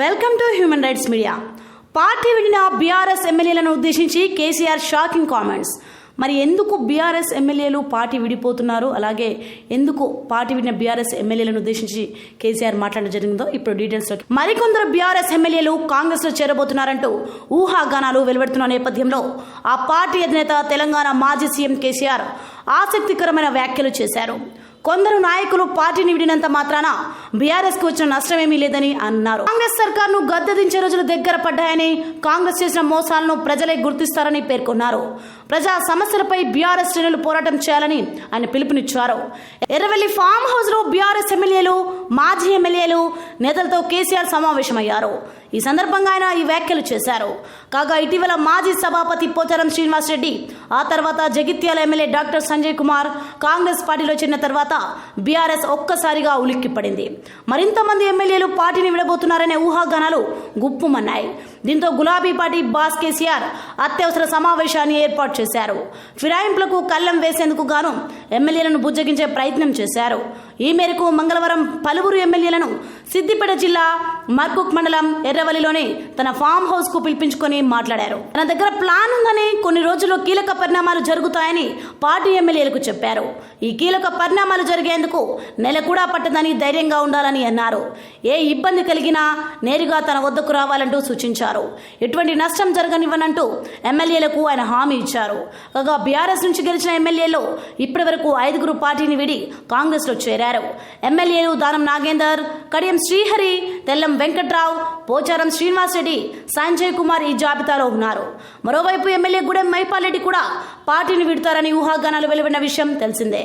Welcome to human rights media party విడిన BRS ఎమ్మెల్యేలను ఉద్దేశించి KCR shocking comments మరి ఎందుకు బీఆర్ఎస్ ఎమ్మెల్యేలు పార్టీ విడిపోతున్నారు? అలాగే ఎందుకు పార్టీ విడిన బీఆర్ఎస్ ఎమ్మెల్యేలను ఉద్దేశించి కేసీఆర్ మాట్లాడడం జరిగిందో ఇప్పుడు డీటెయిల్స్ మరికొందరు బీఆర్ఎస్ ఎమ్మెల్యేలు కాంగ్రెస్లో చేరబోతున్నారంటూ ఊహాగానాలు వెలువడుతున్న నేపథ్యంలో ఆ పార్టీ అధినేత తెలంగాణ మాజీ సీఎం కేసీఆర్ ఆసక్తికరమైన వ్యాఖ్యలు చేశారు. కొందరు నాయకులు పార్టీని విడినంత మాత్రాన బీఆర్ఎస్కు వచ్చిన నష్టమేమీ లేదని అన్నారు. కాంగ్రెస్ సర్కార్ను గద్దదించే రోజులు దగ్గర పడ్డాయని కాంగ్రెస్ చేసిన మోసాలను ప్రజలే గుర్తిస్తారని పేర్కొన్నారు. ప్రజా సమస్యలపై బీఆర్ఎస్ శ్రేణులు పోరాటం చేయాలని ఆయన పిలుపునిచ్చారు. ఎర్రవెల్లి ఫామ్ హౌస్లో బీఆర్ఎస్ ఎమ్మెల్యేలు మాజీ ఎమ్మెల్యేలు నేతలతో కేసీఆర్ సమావేశమయ్యారు. ఈ సందర్భంగా ఆయన ఈ వ్యాఖ్యలు చేశారు. కాగా ఇటీవల మాజీ సభాపతి పోచారం శ్రీనివాస్ రెడ్డి ఆ తర్వాత Jagtial MLA doctor Sanjay Kumar Congress పార్టీలో చేరిన తర్వాత బీఆర్ఎస్ ఒక్కసారిగా ఉలిక్కిపడింది. పడింది మరింతమంది ఎమ్మెల్యేలు పార్టీని విడబోతున్నారనే ఊహాగానాలు గుప్పుమన్నాయి. దీంతో గులాబీ పార్టీ బాస్ కేసీఆర్ అత్యవసర సమావేశాన్ని ఏర్పాటు చేశారు. ఫిరాయింపులకు కళ్ళం వేసేందుకు గాను ఎమ్మెల్యేలను బుజ్జగించే ప్రయత్నం చేశారు. ఈ మేరకు మంగళవారం పలువురు ఎమ్మెల్యేలను సిద్దిపేట జిల్లా మర్కుక్ మండలం ఎర్రవల్లిలోని తన ఫామ్ హౌస్కు పిలిపించుకొని మాట్లాడారు. తన దగ్గర ప్లాన్ ఉందని కొన్ని రోజుల్లో కీలక పరిణామాలు జరుగుతాయని పార్టీ ఎమ్మెల్యేలకు చెప్పారు. ఈ కీలక పరిణామాలు జరిగేందుకు నెల కూడా పట్టదని ధైర్యంగా ఉండాలని అన్నారు. ఏ ఇబ్బంది కలిగినా నేరుగా తన వద్దకు రావాలంటూ సూచించారు. ఎటువంటి నష్టం జరగనివ్వనంటూ ఎమ్మెల్యేలకు ఆయన హామీ ఇచ్చారు. కాగా బీఆర్ఎస్ నుంచి గెలిచిన ఎమ్మెల్యేలు ఇప్పటి వరకు ఐదుగురు పార్టీని విడి కాంగ్రెస్లో చేరారు. ఎమ్మెల్యేలు దానం నాగేందర్ కడియం శ్రీహరి తెల్లం వెంకట్రావు పోచారం శ్రీనివాస్ రెడ్డి సంజయ్ కుమార్ ఈ జాబితాలో ఉన్నారు. మరోవైపు ఎమ్మెల్యే గుడెం మైపాల్ రెడ్డి కూడా పార్టీని విడతారని ఊహాగానాలు వెలువడిన విషయం తెలిసిందే.